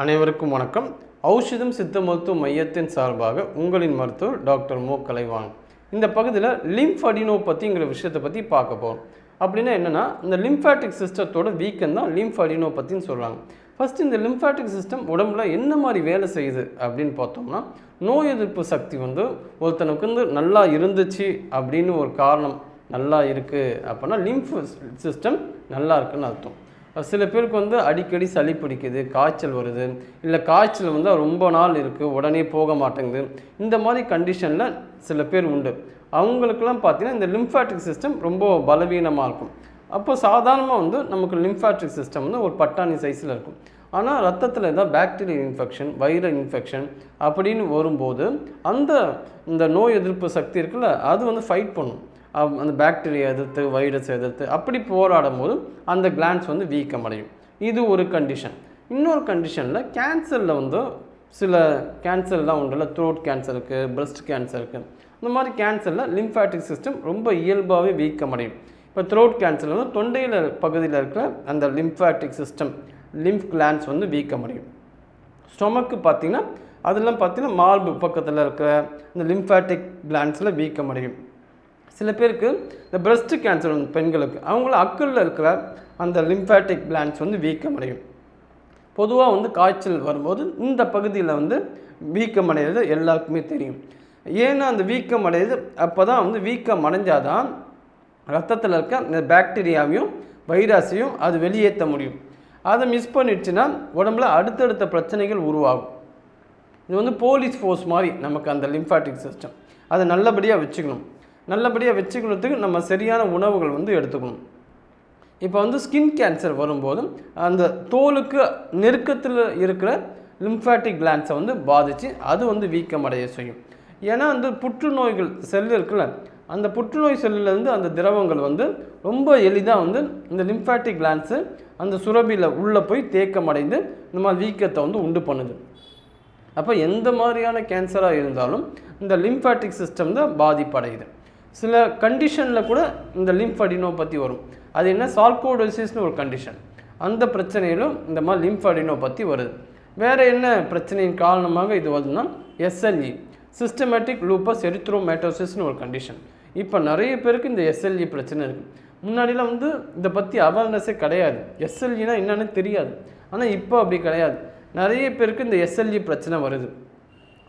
அனைவருக்கும் வணக்கம். ஔஷதம் சித்த மருத்துவ மையத்தின் சார்பாக உங்களின் மருத்துவர் டாக்டர் மோ. கலைவான் இந்த பகுதியில் லிம்ஃபடினோ பற்றிங்கிற விஷயத்தை பற்றி பார்க்க போகிறோம் அப்படின்னா என்னென்னா இந்த லிம்ஃபேட்டிக் சிஸ்டத்தோட வீக்கம் தான் லிம்ஃபடினோ பற்றின்னு சொல்கிறாங்க ஃபஸ்ட் இந்த லிம்ஃபேட்டிக் சிஸ்டம் உடம்புல என்ன மாதிரி வேலை செய்யுது அப்படின்னு பார்த்தோம்னா நோய் எதிர்ப்பு சக்தி வந்து ஒருத்தனுக்கு வந்து நல்லா இருந்துச்சு அப்படின்னு ஒரு காரணம் நல்லா இருக்குது அப்படின்னா லிம்ஃப் சிஸ்டம் நல்லா இருக்குன்னு அர்த்தம். சில பேருக்கு வந்து அடிக்கடி சளி பிடிக்குது காய்ச்சல் வருது இல்லை காய்ச்சல் வந்து ரொம்ப நாள் இருக்குது உடனே போக மாட்டேங்குது. இந்த மாதிரி கண்டிஷனில் சில பேர் உண்டு. அவங்களுக்கெல்லாம் பார்த்திங்கன்னா இந்த லிம்ஃபேட்டிக் சிஸ்டம் ரொம்ப பலவீனமாக இருக்கும். அப்போ சாதாரணமாக வந்து நமக்கு லிம்ஃபேட்ரிக் சிஸ்டம் வந்து ஒரு பட்டாணி சைஸில் இருக்கும். ஆனால் ரத்தத்தில் ஏதாவது பாக்டீரியல் இன்ஃபெக்ஷன் வைரல் இன்ஃபெக்ஷன் அப்படின்னு வரும்போது அந்த இந்த நோய் எதிர்ப்பு சக்தி இருக்குல்ல அது வந்து ஃபைட் பண்ணும். அந்த பாக்டீரியா எதிர்த்து வைரஸ் எதிர்த்து அப்படி போராடும் போது அந்த கிளான்ஸ் வந்து வீக்கம் அடையும் இது ஒரு கண்டிஷன் இன்னொரு கண்டிஷனில் கேன்சரில் வந்து சில கேன்சர்லாம் உண்டுல்ல த்ரோட் கேன்சருக்கு பிரஸ்ட் கேன்சருக்கு இந்த மாதிரி கேன்சரில் லிம்ஃபேட்டிக் சிஸ்டம் ரொம்ப இயல்பாகவே வீக்கம் அடையும் இப்போ த்ரோட் கேன்சர் வந்து தொண்டையில் பகுதியில் இருக்கிற அந்த லிம்ஃபேட்டிக் சிஸ்டம் லிம்ஃப் கிளான்ஸ் வந்து வீக்கம் அடையும் ஸ்டொமக்கு பார்த்தீங்கன்னா அதெல்லாம் பார்த்தீங்கன்னா மார்பு பக்கத்தில் இருக்கிற இந்த லிம்ஃபேட்டிக் கிளான்ஸில் வீக்கம் அடையும் சில பேருக்கு இந்த பிரஸ்ட் கேன்சர் வந்து பெண்களுக்கு அவங்கள அக்கலில் இருக்கிற அந்த லிம்ஃபேட்டிக் பிளான்ஸ் வந்து வீக்கம் அடையும் பொதுவாக வந்து காய்ச்சல் வரும்போது இந்த பகுதியில் வந்து வீக்கம் அடைகிறது எல்லாருக்குமே தெரியும். ஏன்னா அந்த வீக்கம் அடையுது அப்போ தான் வந்து வீக்கம் அடைஞ்சாதான் ரத்தத்தில் இருக்க இந்த பாக்டீரியாவையும் வைரஸையும் அது வெளியேற்ற முடியும். அதை மிஸ் பண்ணிடுச்சுன்னா உடம்புல அடுத்தடுத்த பிரச்சனைகள் உருவாகும். இது வந்து போலீஸ் ஃபோர்ஸ் மாதிரி நமக்கு அந்த லிம்ஃபாட்டிக் சிஸ்டம் அதை நல்லபடியாக வச்சுக்கணும். நல்லபடியாக வச்சுக்கணுறதுக்கு நம்ம சரியான உணவுகள் வந்து எடுத்துக்கணும். இப்போ வந்து ஸ்கின் கேன்சர் வரும்போது அந்த தோலுக்கு நெருக்கத்தில் இருக்கிற லிம்ஃபேட்டிக் கிளான்ஸை வந்து பாதித்து அது வந்து வீக்கமடைய செய்யும். ஏன்னா அந்த புற்றுநோய்கள் செல் இருக்குல்ல அந்த புற்றுநோய் செல்லுலேருந்து அந்த திரவங்கள் வந்து ரொம்ப எளிதாக வந்து இந்த லிம்ஃபேட்டிக் கிளான்ஸு அந்த சுரபியில் உள்ளே போய் தேக்கமடைந்து இந்த மாதிரி வீக்கத்தை வந்து உண்டு பண்ணுது. அப்போ எந்த மாதிரியான கேன்சராக இருந்தாலும் இந்த லிம்ஃபேட்டிக் சிஸ்டம் தான் பாதிப்படையுது. சில கண்டிஷனில் கூட இந்த லிம்ஃபடினோபதி பற்றி வரும். அது என்ன? சால்கோடோசிஸ்னு ஒரு கண்டிஷன் அந்த பிரச்சனையிலும் இந்த மாதிரி லிம்ஃபடினோபதி பற்றி வருது. வேறு என்ன பிரச்சனையின் காரணமாக இது வருதுன்னா எஸ்எல்இ சிஸ்டமேட்டிக் லூப்பஸ் எரித்ரோமேட்டோசிஸ்னு ஒரு கண்டிஷன் இப்போ நிறைய பேருக்கு இந்த எஸ்எல்இ பிரச்சனை இருக்குது முன்னாடிலாம் வந்து இதை பற்றி அவேர்னஸே கிடையாது. எஸ்எல்இனா என்னன்னு தெரியாது. ஆனால் இப்போ அப்படி கிடையாது. நிறைய பேருக்கு இந்த எஸ்எல்இ பிரச்சனை வருது.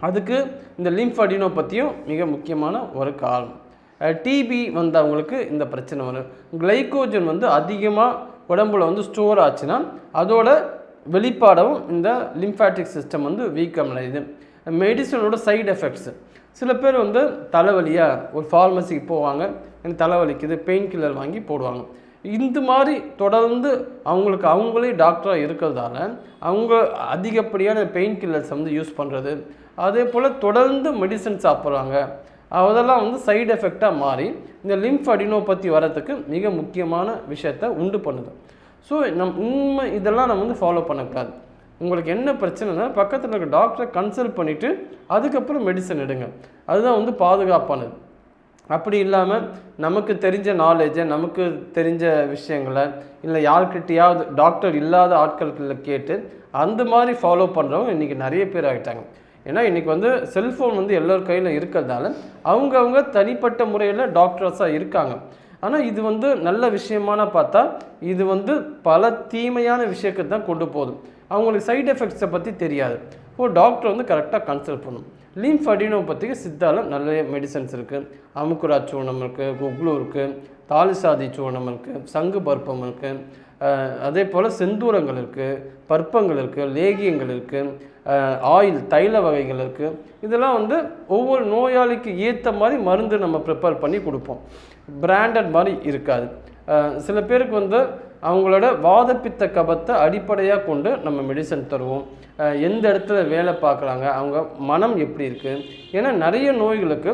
அதுக்கு இந்த லிம்ஃபடினோ பற்றியும் மிக முக்கியமான ஒரு காரணம். டிபி வந்தவங்களுக்கு இந்த பிரச்சனை வரும். கிளைக்கோஜன் வந்து அதிகமாக உடம்புல வந்து ஸ்டோர் ஆச்சுன்னா அதோட வெளிப்பாடவும் இந்த லிம்ஃபேட்டிக் சிஸ்டம் வந்து வீக்கம் அடையுது. மெடிசனோட சைடு எஃபெக்ட்ஸ் சில பேர் வந்து தலைவலியாக ஒரு ஃபார்மசிக்கு போவாங்க எனக்கு தலைவலிக்குது பெயின் கில்லர் வாங்கி போடுவாங்க. இந்த மாதிரி தொடர்ந்து அவங்களுக்கு அவங்களே டாக்டராக இருக்கிறதால அவங்க அதிகப்படியான பெயின் கில்லர்ஸ் வந்து யூஸ் பண்ணுறது அதே போல் தொடர்ந்து மெடிசன் சாப்பிட்றாங்க. அதெல்லாம் வந்து சைடு எஃபெக்டாக மாறி இந்த லிம்ஃப் அடினோபத்தி வரத்துக்கு மிக முக்கியமான விஷயத்தை உண்டு பண்ணுது. ஸோ நம் உண்மை இதெல்லாம் நம்ம வந்து ஃபாலோ பண்ணக்கூடாது. உங்களுக்கு என்ன பிரச்சனைனா பக்கத்தில் இருக்க டாக்டரை கன்சல்ட் பண்ணிவிட்டு அதுக்கப்புறம் மெடிசன் எடுங்க. அதுதான் வந்து பாதுகாப்பானது. அப்படி இல்லாமல் நமக்கு தெரிஞ்ச நாலேஜை நமக்கு தெரிஞ்ச விஷயங்களை இல்லை யார்கிட்டையாவது டாக்டர் இல்லாத ஆட்கள்கிட்ட கேட்டு அந்த மாதிரி ஃபாலோ பண்ணுறவங்க இன்றைக்கி நிறைய பேர் ஆகிட்டாங்க ஏன்னா இன்றைக்கி வந்து செல்ஃபோன் வந்து எல்லோர் கையில் இருக்கிறதால அவங்கவுங்க தனிப்பட்ட முறையில் டாக்டர்ஸாக இருக்காங்க. ஆனால் இது வந்து நல்ல விஷயமான பார்த்தா இது வந்து பல தீமையான விஷயத்தை தான் கொண்டு போதும் அவங்களுக்கு சைடு எஃபெக்ட்ஸை பற்றி தெரியாது. ஒரு டாக்டர் வந்து கரெக்டாக கன்சல்ட் பண்ணும். லீம் அடினோ பற்றிக்கு சித்தால நிறைய மெடிசன்ஸ் இருக்குது அமுக்குரா சூர்ணம் இருக்குது குக்லு இருக்குது தாலிசாதி சூர்ணம் இருக்குது சங்கு பருப்பம் இருக்குது அதே போல் செந்தூரங்கள் இருக்குது பற்பங்கள் இருக்குது லேகியங்கள் இருக்குது ஆயில் தைல வகைகள் இருக்குது இதெல்லாம் வந்து ஒவ்வொரு நோயாளிக்கு ஏற்ற மாதிரி மருந்து நம்ம ப்ரிப்பேர் பண்ணி கொடுப்போம். பிராண்டட் மாதிரி இருக்காது. சில பேருக்கு வந்து அவங்களோட வாதப்பித்த கபத்தை அடிப்படையாக கொண்டு நம்ம மெடிசன் தருவோம். எந்த இடத்துல வேலை பார்க்குறாங்க அவங்க மனம் எப்படி இருக்குது ஏன்னா நிறைய நோய்களுக்கு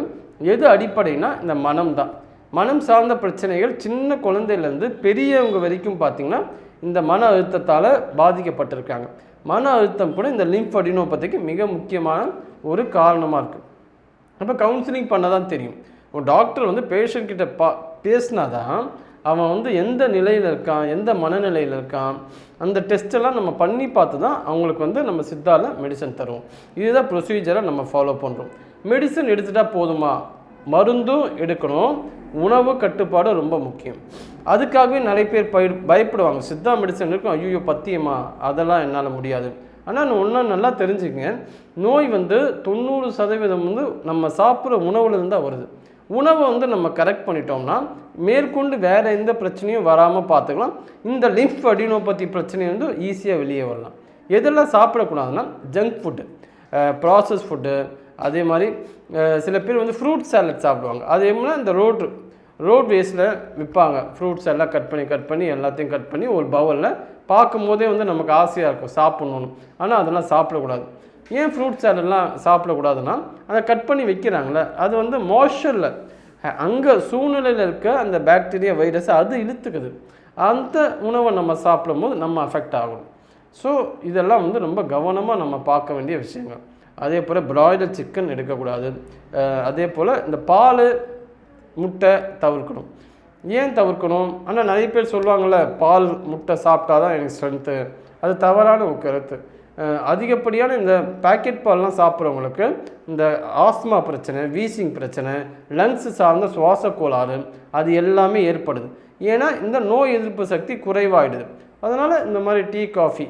எது அடிப்படைனா இந்த மனம் தான் மனம் சார்ந்த பிரச்சனைகள் சின்ன குழந்தையிலேருந்து பெரியவங்க வரைக்கும் பார்த்திங்கன்னா இந்த மன அழுத்தத்தால் பாதிக்கப்பட்டிருக்காங்க. மன அழுத்தம் கூட இந்த லிம்ஃப் அடினோபதிக்கு மிக முக்கியமான ஒரு காரணமாக இருக்குது அப்போ கவுன்சிலிங் பண்ண தான் தெரியும். ஒரு டாக்டர் வந்து பேஷண்ட்கிட்ட பா பேசினா தான் அவன் வந்து எந்த நிலையில் இருக்கான் எந்த மனநிலையில் இருக்கான் அந்த டெஸ்ட்டெல்லாம் நம்ம பண்ணி பார்த்து தான் அவங்களுக்கு வந்து நம்ம சித்தாவில் மெடிசன் தருவோம். இதுதான் ப்ரொசீஜரை நம்ம ஃபாலோ பண்ணுறோம் மெடிசன் எடுத்துட்டால் போதுமா? மருந்தும் எடுக்கணும். உணவு கட்டுப்பாடு ரொம்ப முக்கியம். அதுக்காகவே நிறைய பேர் பய பயப்படுவாங்க. சித்தா மெடிசன் இருக்கும். ஐயோ பத்தியமா? அதெல்லாம் என்னால் முடியாது. ஆனால் நான் ஒன்றும் நல்லா தெரிஞ்சுக்கங்க. நோய் வந்து தொண்ணூறு சதவீதம் வந்து நம்ம சாப்பிட்ற உணவுலேருந்து தான் வருது. உணவை வந்து நம்ம கரெக்ட் பண்ணிட்டோம்னா மேற்கொண்டு வேறு எந்த பிரச்சனையும் வராமல் பார்த்துக்கலாம். இந்த லிம்ஃப் அடினோபதி பிரச்சனை வந்து ஈஸியாக வெளியே வரலாம். எதெல்லாம் சாப்பிடக்கூடாதுன்னா ஜங்க் ஃபுட்டு ப்ராசஸ் ஃபுட்டு அதே மாதிரி சில பேர் வந்து ஃப்ரூட் சாலட் சாப்பிடுவாங்க. அது எப்படின்னா இந்த ரோட் ரோட் வேஸில் விற்பாங்க ஃப்ரூட்ஸ் எல்லாம் கட் பண்ணி கட் பண்ணி எல்லாத்தையும் கட் பண்ணி ஒரு பவுலில் பார்க்கும் போதே வந்து நமக்கு ஆசையாக இருக்கும் சாப்பிட்ணுன்னு ஆனால் அதெல்லாம் சாப்பிடக்கூடாது. ஏன் ஃப்ரூட் சாலட்லாம் சாப்பிடக்கூடாதுன்னா அதை கட் பண்ணி வைக்கிறாங்களே அது வந்து மாய்ஸ்சரில் அங்கே சூழ்நிலையில் இருக்க அந்த பாக்டீரியா வைரஸ் அது இழுத்துக்குது. அந்த உணவை நம்ம சாப்பிடும்போது நம்ம அஃபெக்ட் ஆகும். ஸோ இதெல்லாம் வந்து ரொம்ப கவனமாக நம்ம பார்க்க வேண்டிய விஷயங்கள். அதே போல் பிராய்லர் சிக்கன் எடுக்கக்கூடாது. அதே போல் இந்த பால் முட்டை தவிர்க்கணும். ஏன் தவிர்க்கணும்? ஆனால் நிறைய பேர் சொல்லுவாங்கள்ல பால் முட்டை சாப்பிட்டா தான் எனக்கு ஸ்ட்ரென்த்து அது தவறான ஒரு கருத்து. அதிகப்படியான இந்த பாக்கெட் பால்லாம் சாப்பிட்றவங்களுக்கு இந்த ஆஸ்மா பிரச்சனை வீசிங் பிரச்சனை லங்ஸ் சார்ந்த சுவாச கோளாறு அது எல்லாமே ஏற்படுது. ஏன்னா இந்த நோய் எதிர்ப்பு சக்தி குறைவாயிடுது. அதனால் இந்த மாதிரி டீ காஃபி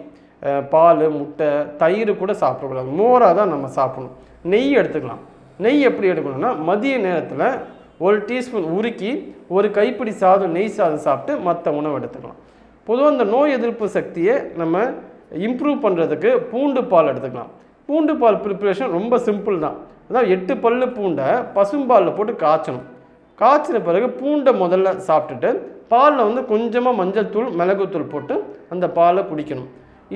பால் முட்டை தயிர் கூட சாப்பிடக்கூடாது. மோராக தான் நம்ம சாப்பிடணும். நெய் எடுத்துக்கலாம். நெய் எப்படி எடுக்கணும்னா மதிய நேரத்தில் ஒரு டீஸ்பூன் உருக்கி ஒரு கைப்பிடி சாதம் நெய் சாதம் சாப்பிட்டு மற்ற உணவு எடுத்துக்கலாம். பொதுவாக இந்த நோய் எதிர்ப்பு சக்தியை நம்ம இம்ப்ரூவ் பண்ணுறதுக்கு பூண்டு பால் எடுத்துக்கலாம். பூண்டு பால் ப்ரிப்ரேஷன் ரொம்ப சிம்பிள் தான். அதாவது எட்டு பல்லு பூண்டை பசும்பாலில் போட்டு காய்ச்சணும். காய்ச்சின பிறகு பூண்டை முதல்ல சாப்பிட்டுட்டு பாலில் வந்து கொஞ்சமாக மஞ்சள் தூள் மிளகுத்தூள் போட்டு அந்த பாலை குடிக்கணும்.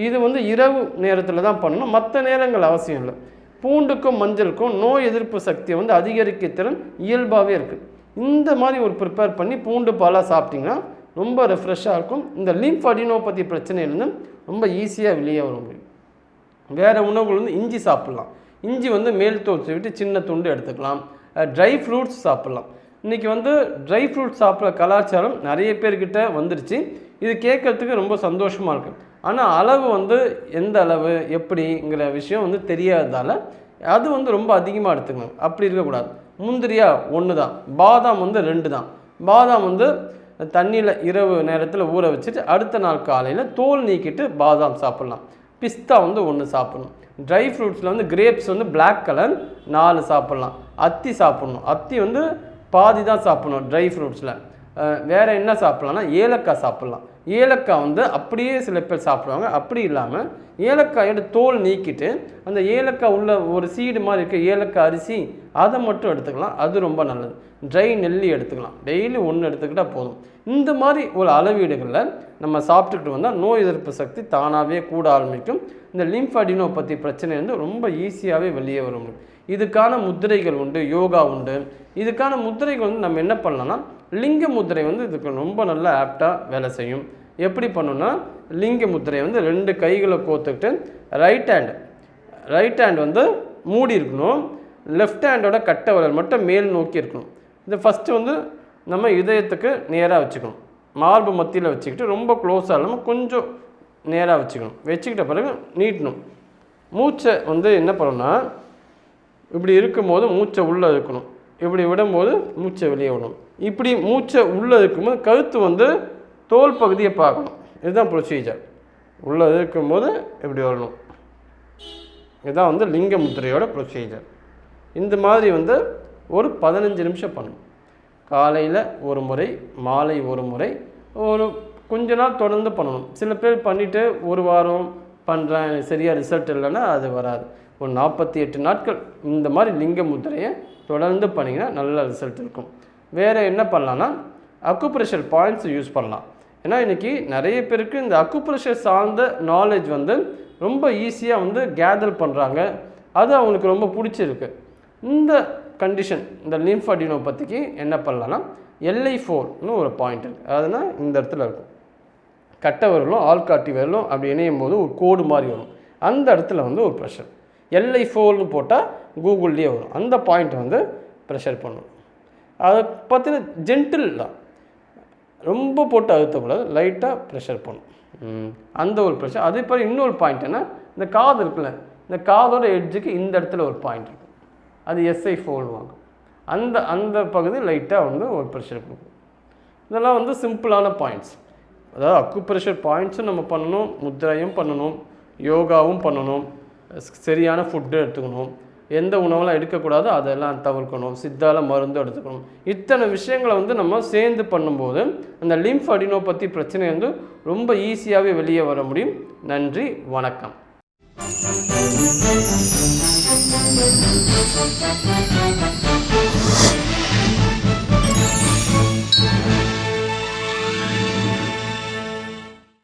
இது வந்து இரவு நேரத்தில் தான் பண்ணணும். மற்ற நேரங்கள் அவசியம் இல்லை. பூண்டுக்கும் மஞ்சளுக்கும் நோய் எதிர்ப்பு சக்தியை வந்து அதிகரிக்க திறன் இயல்பாகவே இருக்குது இந்த மாதிரி ஒரு ப்ரிப்பேர் பண்ணி பூண்டு பாலாக சாப்பிட்டிங்கன்னா ரொம்ப ரெஃப்ரெஷ்ஷாக இருக்கும். இந்த லிம்ஃப் அடினோபதி பிரச்சனையிலேருந்து ரொம்ப ஈஸியாக வெளியே வர முடியும். வேறு உணவுகள் வந்து இஞ்சி சாப்பிட்லாம். இஞ்சி வந்து மேல் தோல் விட்டு சின்ன துண்டு எடுத்துக்கலாம். ட்ரை ஃப்ரூட்ஸ் சாப்பிட்லாம். இன்றைக்கி வந்து ட்ரை ஃப்ரூட்ஸ் சாப்பிட்ற கலாச்சாரம் நிறைய பேர்கிட்ட வந்துருச்சு. இது கேட்கறதுக்கு ரொம்ப சந்தோஷமாக இருக்குது ஆனால் அளவு வந்து எந்த அளவு எப்படிங்கிற விஷயம் வந்து தெரியாததால் அது வந்து ரொம்ப அதிகமாக எடுத்துக்கணும். அப்படி இருக்கக்கூடாது. முந்திரியா ஒன்று தான் பாதாம் வந்து ரெண்டு தான் பாதாம் வந்து தண்ணியில் இரவு நேரத்தில் ஊற வச்சுட்டு அடுத்த நாள் காலையில் தோல் நீக்கிட்டு பாதாம் சாப்பிட்லாம். பிஸ்தா வந்து ஒன்று சாப்பிட்ணும். ட்ரை ஃப்ரூட்ஸில் வந்து கிரேப்ஸ் வந்து பிளாக் கலர் நாலு சாப்பிட்லாம். அத்தி சாப்பிட்ணும். அத்தி வந்து பாதி தான் சாப்பிட்ணும் ட்ரை ஃப்ரூட்ஸில் வேறு என்ன சாப்பிட்லாம்னா ஏலக்காய் சாப்பிட்லாம். ஏலக்காய் வந்து அப்படியே சில பேர் சாப்பிடுவாங்க. அப்படி இல்லாமல் ஏலக்காயோட தோல் நீக்கிட்டு அந்த ஏலக்காய் உள்ள ஒரு சீடு மாதிரி இருக்க ஏலக்காய் அரிசி அதை மட்டும் எடுத்துக்கலாம். அது ரொம்ப நல்லது. ட்ரை நெல்லி எடுத்துக்கலாம். டெய்லி ஒன்று எடுத்துக்கிட்டால் போதும். இந்த மாதிரி ஒரு அளவீடுகளில் நம்ம சாப்பிட்டுக்கிட்டு வந்தால் நோய் எதிர்ப்பு சக்தி தானாகவே கூட ஆரம்பிக்கும். இந்த லிம்ஃபடினோபதி பிரச்சனை வந்து ரொம்ப ஈஸியாகவே வெளியே வரும் இதுக்கான முத்திரைகள் உண்டு யோகா உண்டு. இதுக்கான முத்திரைகள் வந்து நம்ம என்ன பண்ணலாம்னா லிங்க முத்திரை வந்து இதுக்கு ரொம்ப நல்ல ஆப்டாக வேலை செய்யும். எப்படி பண்ணணும்னா லிங்க முத்திரையை வந்து ரெண்டு கைகளை கோத்துக்கிட்டு ரைட் ஹேண்ட் ரைட் ஹேண்ட் வந்து மூடி இருக்கணும். லெஃப்ட் ஹேண்டோட கட்டை விரல் மட்டும் மேல் நோக்கி இருக்கணும். இது ஃபஸ்ட்டு வந்து நம்ம இதயத்துக்கு நேராக வச்சுக்கணும். மார்பு மத்தியில் வச்சுக்கிட்டு ரொம்ப க்ளோஸாக இல்லாமல் கொஞ்சம் நேராக வச்சுக்கணும். வச்சுக்கிட்ட பிறகு நீட்டணும். மூச்சை வந்து என்ன பண்ணணும்னா இப்படி இருக்கும்போது மூச்சை உள்ளே இருக்கணும் இப்படி விடும்போது மூச்சை வெளியே விடணும். இப்படி மூச்சை உள்ளே இருக்கும்போது கழுத்து வந்து தோல் பகுதியை பார்க்கணும் இதுதான் ப்ரொசீஜர் உள்ளே இருக்கும்போது இப்படி வரணும். இதுதான் வந்து லிங்க முத்திரையோட ப்ரொசீஜர் இந்த மாதிரி வந்து ஒரு பதினஞ்சு நிமிஷம் பண்ணணும். காலையில் ஒரு முறை மாலை ஒரு முறை ஒரு கொஞ்ச நாள் தொடர்ந்து பண்ணணும். சில பேர் பண்ணிவிட்டு ஒரு வாரம் பண்ணுறேன் சரியாக ரிசல்ட் இல்லைன்னா அது வராது. ஒரு நாற்பத்தி எட்டு நாட்கள் இந்த மாதிரி லிங்க முத்திரையை தொடர்ந்து பண்ணிங்கன்னா நல்ல ரிசல்ட் இருக்கும். வேறு என்ன பண்ணலான்னா அக்குப்ரெஷர் பாயிண்ட்ஸ் யூஸ் பண்ணலாம். ஏன்னா இன்றைக்கி நிறைய பேருக்கு இந்த அக்குப்ரெஷர் சார்ந்த நாலேஜ் வந்து ரொம்ப ஈஸியாக வந்து கேதர் பண்ணுறாங்க அது அவங்களுக்கு ரொம்ப பிடிச்சிருக்கு. இந்த கண்டிஷன் இந்த லிம்ஃபடினோபதிக்கு என்ன பண்ணலான்னா எல்ஐ ஃபோர்னு ஒரு பாயிண்ட் இருக்குது அதுனா இந்த இடத்துல இருக்கும். கட்டை விரலும் ஆள்காட்டி விரலும் அப்படி இணையும் போது ஒரு கோடு மாதிரி வரும். அந்த இடத்துல வந்து ஒரு ப்ரெஷர் எல்ஐ ஃபோர்னு போட்டால் கூகுள்லேயே வரும். அந்த பாயிண்ட் வந்து ப்ரெஷர் பண்ணும். அதை பார்த்தீங்கன்னா ஜென்டில் தான் ரொம்ப போட்டு அழுத்தக்கூடாது லைட்டாக ப்ரெஷர் பண்ணும் அந்த ஒரு ப்ரெஷர் அதே மாதிரி இன்னொரு பாயிண்ட் என்ன? இந்த காது இருக்குல்ல இந்த காதோட எட்ஜுக்கு இந்த இடத்துல ஒரு பாயிண்ட் இருக்கும். அது எஸ்ஐ ஃபோல்வாங்க அந்த அந்த பகுதி லைட்டாக வந்து ஒரு ப்ரெஷர் கொடுக்கும். இதெல்லாம் வந்து சிம்பிளான பாயிண்ட்ஸ் அதாவது அக்கு ப்ரெஷர் பாயிண்ட்ஸும் நம்ம பண்ணணும் முத்திரையும் பண்ணணும் யோகாவும் பண்ணணும் சரியான ஃபுட்டு எடுத்துக்கணும். எந்த உணவெல்லாம் எடுக்கக்கூடாதோ அதெல்லாம் தவிர்க்கணும் சித்தால மருந்து எடுத்துக்கணும். இத்தனை விஷயங்களை வந்து நம்ம சேர்ந்து பண்ணும்போது அந்த லிம்ஃப் அடினோபத்தி பிரச்சனை வந்து ரொம்ப ஈஸியாகவே வெளியே வர முடியும். நன்றி வணக்கம். Thank